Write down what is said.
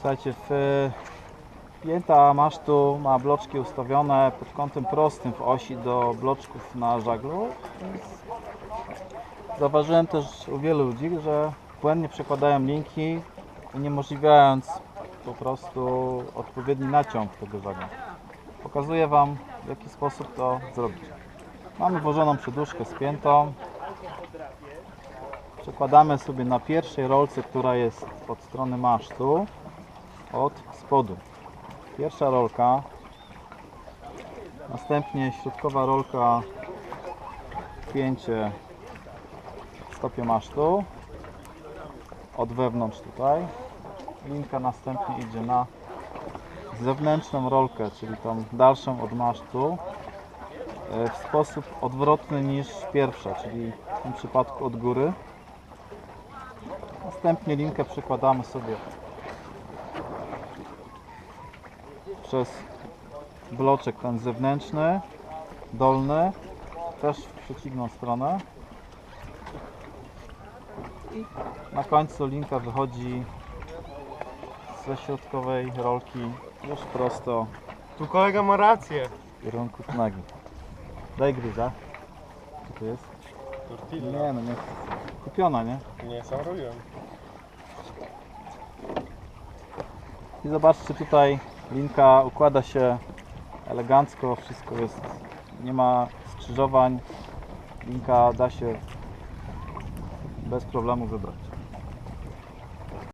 Słuchajcie, w pięta masztu ma bloczki ustawione pod kątem prostym w osi do bloczków na żaglu. Zauważyłem też u wielu ludzi, że błędnie przekładają linki, uniemożliwiając po prostu odpowiedni naciąg tego żagla. Pokazuję Wam w jaki sposób to zrobić. Mamy włożoną przedłużkę spiętą. Przekładamy sobie na pierwszej rolce, która jest od strony masztu, od spodu. Pierwsza rolka, następnie środkowa rolka, pięcie stopie masztu, od wewnątrz tutaj. Linka następnie idzie na zewnętrzną rolkę, czyli tą dalszą od masztu e, w sposób odwrotny niż pierwsza, czyli w tym przypadku od góry. Następnie linkę przykładamy sobie przez bloczek ten zewnętrzny, dolny, też w przeciwną stronę. I na końcu linka wychodzi ze środkowej rolki już prosto Tu kolega ma rację. w kierunku knagi. Daj gryza. Co to jest? Tortilla. Nie no nie. Kupiona, nie? Nie, sam robiłem. I zobaczcie tutaj linka układa się elegancko, wszystko jest, nie ma skrzyżowań. Linka da się bez problemu wybrać.